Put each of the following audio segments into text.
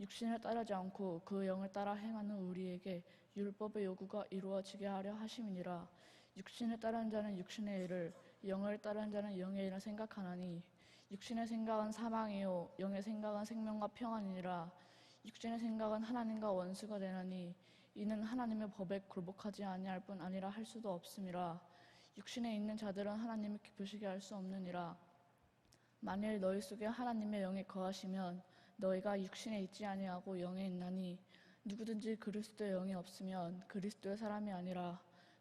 육신을 따르지 않고 그 영을 따라 행하는 우리에게 율법의 요구가 이루어지게 하려 하심이니라. 육신을 따르는 자는 육신의 일을 영을 따르는 자는 영의 일을 생각하나니 육신의 생각은 사망이요 영의 생각은 생명과 평안이니라. 육신의 생각은 하나님과 원수가 되나니 이는 하나님의 법에 굴복하지 아니할 뿐 아니라 할 수도 없음이라. 육신에 있는 자들은 하나님을 기쁘시게 할 수 없느니라. 만일 너희 속에 하나님의 영이 거하시면 너희가 육신에 있지 아니하고 영에 있나니 누구든지 그리스도의 영이 없으면 그리스도의 사람이 아니라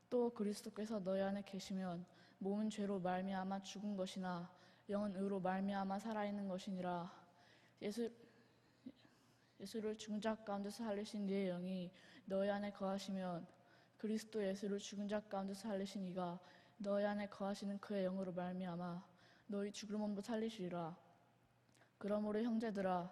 또 그리스도께서 너희 안에 계시면 몸은 죄로 말미암아 죽은 것이나 영은 의로 말미암아 살아있는 것이니라. 예수 예수를 자 가운데서 살리신 이의 영이 너희 안에 거하시면 그리스도 예수를 죽은 자 가운데서 살리신 이가 너희 안에 거하시는 그의 영으로 말미암아 너희 죽을 몸도 살리시리라. 그러므로 형제들아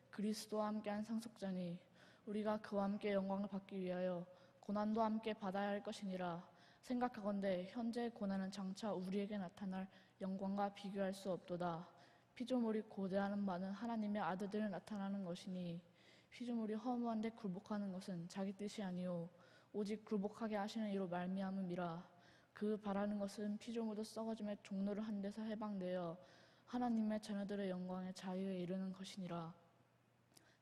그리스도와 함께한 상속자니 우리가 그와 함께 영광을 받기 위하여 고난도 함께 받아야 할 것이니라 생각하건대 현재의 고난은 장차 우리에게 나타날 영광과 비교할 수 없도다. 피조물이 고대하는 바는 하나님의 아들들을 나타나는 것이니 피조물이 허무한데 굴복하는 것은 자기 뜻이 아니요 오직 굴복하게 하시는 이로 말미암음이라. 그 바라는 것은 피조물도 썩어짐의 종로를 한 데서 해방되어 하나님의 자녀들의 영광의 자유에 이르는 것이니라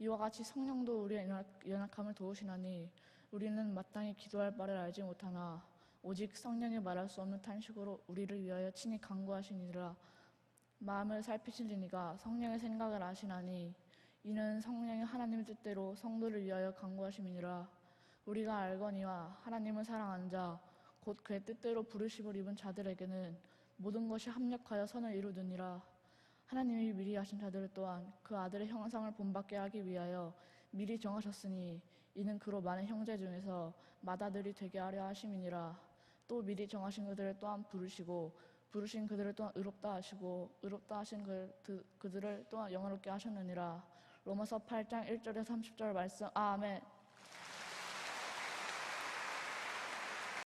이와 같이 성령도 우리의 연약- 연약함을 도우시나니 우리는 마땅히 기도할 바를 알지 못하나 오직 성령이 말할 수 없는 탄식으로 우리를 위하여 친히 간구하시니라. 마음을 살피실 이가 성령의 생각을 아시나니 이는 성령이 하나님의 뜻대로 성도를 위하여 간구하심이니라. 우리가 알거니와 하나님을 사랑하는 자곧 그의 뜻대로 부르심을 입은 자들에게는 모든 것이 합력하여 선을 이루느니라 하나님이 미리 하신 자들을 또한 그 아들의 형상을 본받게 하기 위하여 미리 정하셨으니 이는 그로 많은 형제 중에서 맏아들이 되게 하려 하심이니라. 또 미리 정하신 그들을 또한 부르시고 부르신 그들을 또한 의롭다 하시고 의롭다 하신 그, 그, 그들을 또한 영화롭게 하셨느니라. 로마서 8장 1절에 30절 말씀 아멘